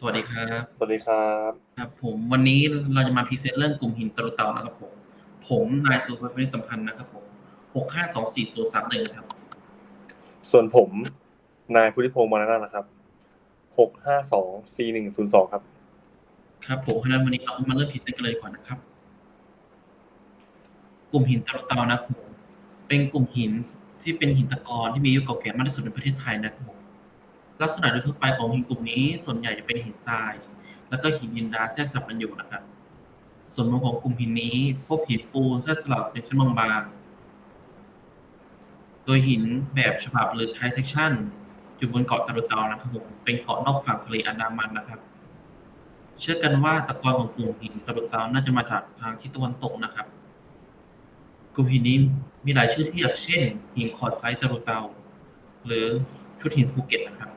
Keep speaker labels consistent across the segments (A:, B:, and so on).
A: สวัสดีครับ
B: สวัสดีครับ
A: ครับผมวันนี้เราจะมาพรีเซนต์เรื่องกลุ่มหินตะลุเตานะครับผม ผมนายสุภวิทย์สัมพันธ์นะครับผมหกห้าสองสี่ศูนย์สามหนึ่งครับ
B: ส่วนผมนายพุทธิพงศ์มรณะนะครับหกห้าสองสี่หนึ่งศูนย์สองครับ
A: ครับผมเพราะฉะนั้นวันนี้เราก็มาเริ่มพรีเซนต์กันเลยดีกว่อนนะครับ กลุ่มหินตะลุเตานะครับผมเป็นกลุ่มหินที่เป็นหินตะกอนที่มีอายุเก่าแก่มากที่สุดในประเทศไทยนะครับผม ลักษณะโดยทั่วไปของหินกลุ่มนี้ ส่วนใหญ่จะเป็นหินทราย แล้วก็หินยินดาแทรกสลับกันอยู่นะครับ ส่วนรวมของกลุ่มหินนี้ พบหินปูนแทรกสลับเป็นชั้นบางๆ โดยหินแบบฉบับหรือ Thai section อยู่บนเกาะตะลุเตานะครับผมเป็นเกาะนอกฝั่งทะเลอันดามันนะครับ เชื่อกันว่าตะกอนของกลุ่มหินตะลุเตาน่าจะมาจากทางทิศตะวันตกนะครับ กลุ่มหินนี้มีหลายชื่อที่อย่างเช่น หินคอร์ดไซต์ตะลุเตา หรือชุดหินภูเก็ตนะครับ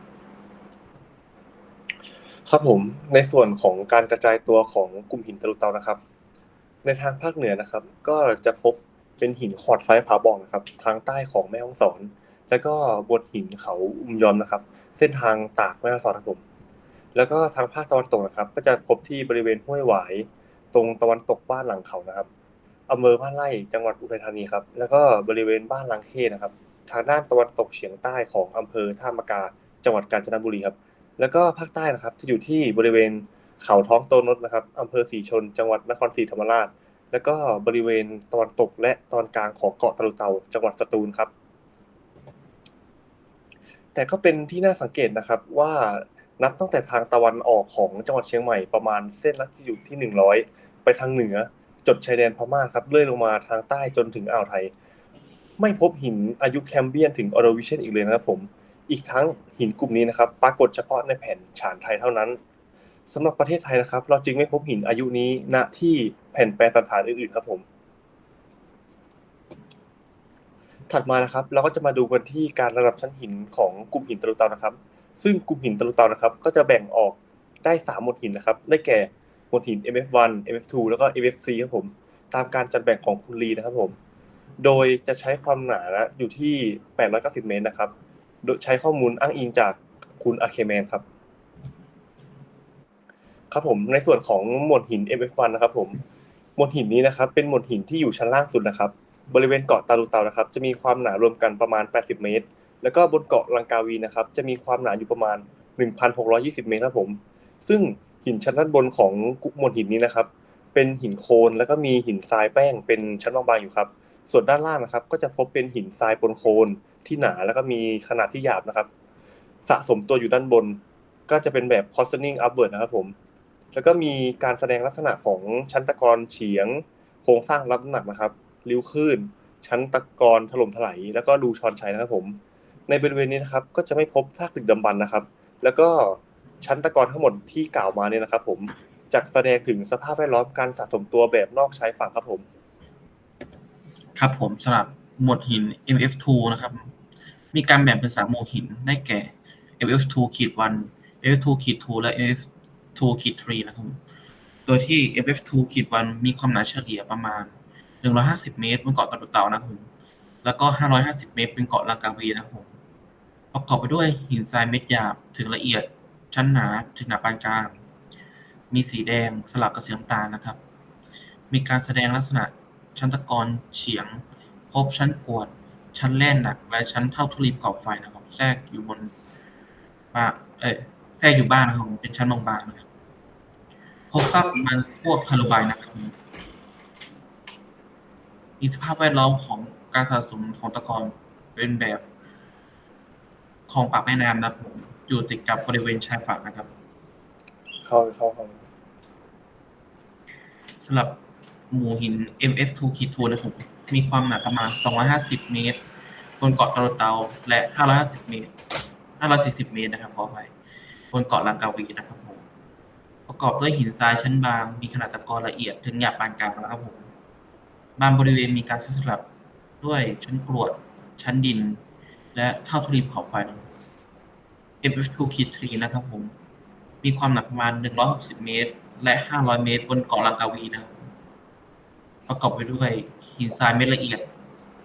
B: ครับผมในส่วนของการกระจายตัวของกลุ่มหินตะลุเตานะครับ ในทางภาคเหนือนะครับ ก็จะพบเป็นหินคอดไฟผาบ่องนะครับ ทางใต้ของแม่ฮ่องสอน แล้วก็บนหินเขาอุมยอมนะครับ เส้นทางตากแม่ฮ่องสอนครับผมแล้วก็ทางภาคตะวันตกนะครับ ก็จะพบที่บริเวณห้วยหวาย ตรงตะวันตกบ้านหลังเขานะครับอำเภอบ้านไร่จังหวัดอุทัยธานีครับ แล้วก็บริเวณบ้านลังเข้นะครับ ทางด้านตะวันตกเฉียงใต้ของอำเภอท่ามะกา จังหวัดกาญจนบุรีครับ แล้วก็ภาคใต้นะครับ จะอยู่ที่บริเวณเขาท้องโตนดนะครับอำเภอศรีชน จังหวัดนครศรีธรรมราช แล้วก็บริเวณตะวันตกและตอนกลางของเกาะตะลุเตา จังหวัดสตูลครับ แต่ก็เป็นที่น่าสังเกตนะครับว่านับตั้งแต่ทางตะวันออกของจังหวัดเชียงใหม่ประมาณเส้นลักษอยู่ที่หนึ่งร้อยไปทางเหนือจดชายแดนพม่าครับเลื่อยลงมาทางใต้จนถึงอ่าวไทย ไม่พบหินอายุแคมเบียนถึงออโรวิชันอีกเลยนะครับผม อีกทั้งหินกลุ่มนี้นะครับปรากฏเฉพาะในแผ่นฉานไทยเท่านั้นสำหรับประเทศไทยนะครับ เราจึงไม่พบหินอายุนี้ณที่แผ่นแปรสถานอื่นๆครับผม ถัดมานะครับ เราก็จะมาดูกันที่การระดับชั้นหินของกลุ่มหินตะลุเตานะครับ ซึ่งกลุ่มหินตะลุเตานะครับ ก็จะแบ่งออกได้สามหมวดหินนะครับ ได้แก่หมวดหิน MF1 MF2 แล้วก็ MF3 ครับผม ตามการจัดแบ่งของคุณลีนะครับผม โดยจะใช้ความหนาอยู่ที่ 890 เมตรนะครับ โดยใช้ข้อมูลอ้างอิงจากคุณอาเคแมนครับครับผมในส่วนของหมวดหิน MF1 นะครับผมหมวดหินนี้นะครับ เป็นหมวดหินที่อยู่ชั้นล่างสุดนะครับ บริเวณเกาะตาลูเตานะครับ จะมีความหนารวมกันประมาณ 80 เมตร แล้วก็บนเกาะลังกาวีนะครับ จะมีความหนาอยู่ประมาณ 1,620 เมตรครับผม ซึ่งหินชั้นด้านบนของหมวดหินนี้นะครับ เป็นหินโคลนแล้วก็มีหินทรายแป้งเป็นชั้นบางๆอยู่ครับ ส่วนด้านล่างนะครับ ก็จะพบเป็นหินทรายปนโคลน ที่หนาแล้วก็มีขนาดที่หยาบนะครับ สะสมตัวอยู่ด้านบน ก็จะเป็นแบบ costing upward นะครับผม แล้วก็มีการแสดงลักษณะของชั้นตะกอนเฉียง โครงสร้างรับน้ำหนักนะครับริ้วคลื่น ชั้นตะกอนถล่มถลายแล้วก็ดูชอนชัยนะครับผม ในบริเวณนี้นะครับ ก็จะไม่พบซากดึกดำบรรนะครับ แล้วก็ชั้นตะกอนทั้งหมดที่กล่าวมาเนี่ยนะครับ ผมจะแสดงถึงสภาพแวดล้อมการสะสมตัวแบบนอกชายฝั่งครับผม
A: ครับผมสำหรับ หมวดหิน MF2 นะครับ มีการแบ่งเป็นสามหมวดหินได้แก่ MF2 ขีด1 MF2 ขีด2และ MF2 ขีด3นะครับผมโดยที่ MF2 ขีด1มีความหนาเฉลี่ยประมาณ 150 เมตรบนเกาะตะลุเตานะครับผมแล้วก็ 550 เมตรเป็นเกาะลังกาวีนะครับผมประกอบไปด้วยหินทรายเม็ดหยาบถึงละเอียด ชั้นหนาถึงหนาปานกลาง มีสีแดงสลับกับสีน้ำตาลนะครับ มีการแสดงลักษณะชั้นตะกอนเฉียง พบชั้นกรวด ชั้นแร่หนัก และชั้นเท่าทุลีภูเขาไฟนะครับ แทรกอยู่บนบ้านเอ้ยแทรกอยู่บ้านนะครับผมเป็นชั้นบางๆนะครับพบซากมันพวกคาร์บายนะครับมีสภาพแวดล้อมของการสะสมของตะกอนเป็นแบบคลองปากแม่น้ำนะครับผมอยู่ติดกับบริเวณชายฝั่งนะครับ
B: เข้าเข้าเข้า
A: สำหรับหมู่หิน MF2 ขีดทูนะครับผ มีความหนาประมาณ 250 เมตร บนเกาะตะลุเตาและ 550 เมตร 540 เมตรนะครับขออภัยบนเกาะลังกาวีนะครับผมประกอบด้วยหินทรายชั้นบาง มีขนาดตะกอนละเอียดถึงหยาบปานกลางนะครับผมบางบริเวณมีการสลับด้วยชั้นกรวด ชั้นดิน และเท่าทุลีภูเขาไฟนะครับ MF2 ขีด3นะครับผม มีความหนักประมาณ 160 เมตร และ 500 เมตร บนเกาะลังกาวีนะครับ ประกอบไปด้วย หินทรายเม็ดละเอียด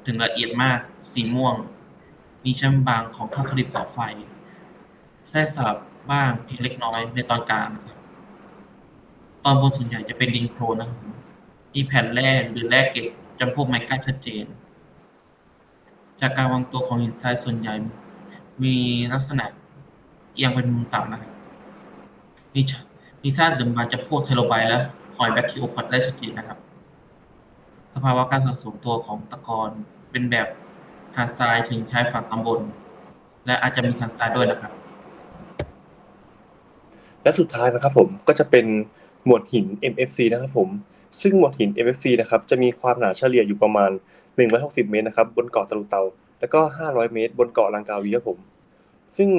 A: ถึงละเอียดมาก สีม่วง มีชั้นบางของท่าทุลีภูเขาไฟ แทรกสลับบ้างเพียงเล็กน้อยในตอนกลางนะครับ ตอนบนส่วนใหญ่จะเป็นดินโครนนะครับมีแผ่นแร่หรือแร่เกล็ดจำพวกไมก้าชัดเจน จากการวางตัวของหินทรายส่วนใหญ่ มีลักษณะเอียงเป็นมุมต่ำนะครับ มีมีซากเดิมบานจะพวกไทโลไบและหอยแบคทีโอพอดได้ชัดเจนนะครับ สภาวะการสะสมตัวของตะกอนเป็นแบบหาดทรายถึงชายฝั่งตำบล และอาจจะมีสันทรายด้วยนะครับ
B: และสุดท้ายนะครับผมก็จะเป็นหมวดหิน MFC นะครับผม ซึ่งหมวดหิน MFC นะครับจะมีความหนาเฉลี่ยอยู่ประมาณ 160 เมตรนะครับบนเกาะตะลุเตา แล้วก็ 500 เมตร บนเกาะลังกาวีครับผม ซึ่ง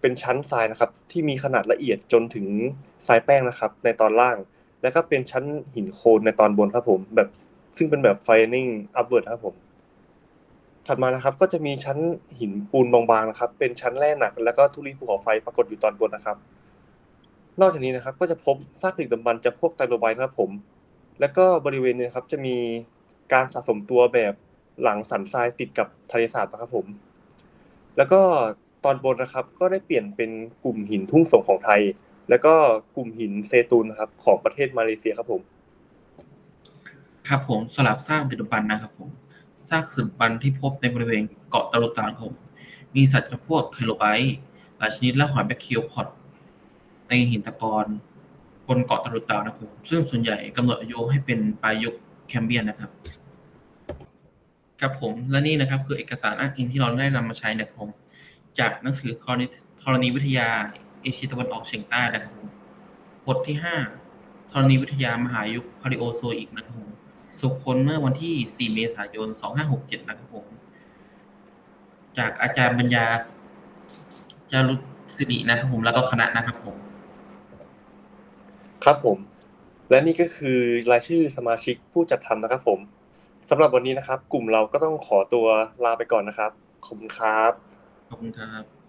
B: เป็นชั้นทรายนะครับที่มีขนาดละเอียดจนถึงทรายแป้งนะครับในตอนล่าง แล้วก็เป็นชั้นหินโคลนในตอนบนครับผมแบบ ซึ่งเป็นแบบ Firing Upward ครับผม ถัดมานะครับ ก็จะมีชั้นหินปูนบางๆนะครับ เป็นชั้นแร่หนัก แล้วก็ธุลีภูเขาไฟปรากฏอยู่ตอนบนนะครับ นอกจากนี้นะครับ ก็จะพบซากดึกดำบรรพ์จำพวกไตโลไบต์นะครับผม แล้วก็บริเวณนี้นะครับ จะมีการสะสมตัวแบบหลังสันทรายติดกับทะเลสาบนะครับผม แล้วก็ตอนบนนะครับ ก็ได้เปลี่ยนเป็นกลุ่มหินทุ่งสงของไทย แล้วก็กลุ่มหินเซตูนนะครับของประเทศมาเลเซียครับผม
A: ครับผมสลับซากดึกดำบรรพ์นะครับผมซากดึกดำบรรพ์ที่พบในบริเวณเกาะตะลุตานผม มีสัตว์จำพวกไคโลไบต์หลายชนิดและหอยแบคทีโอพอดในหินตะกอนบนเกาะตะลุตานนะครับผมซึ่งส่วนใหญ่กำหนดอายุให้เป็นปลายยุคแคมเบียนนะครับ ครับผมและนี่นะครับคือเอกสารอ้างอิงที่เราได้นำมาใช้นะครับผมจากหนังสือธรณีธรณีวิทยาเอเชียตะวันออกเฉียงใต้นะครับผมบทที่ห้าธรณีวิทยามหายุคพาริโอโซอิกนะครับผม สุขคนเมื่อวันที่ 4 เมษายน 2567 นะครับผม จากอาจารย์ปัญญาจารุสิรินะครับผมแล้วก็คณะนะครับผม
B: ครับผม และนี่ก็คือรายชื่อสมาชิกผู้จัดทำนะครับผมสำหรับวันนี้นะครับ กลุ่มเราก็ต้องขอตัวลาไปก่อนนะครับ ขอบคุณครับ
A: ขอบคุณครับ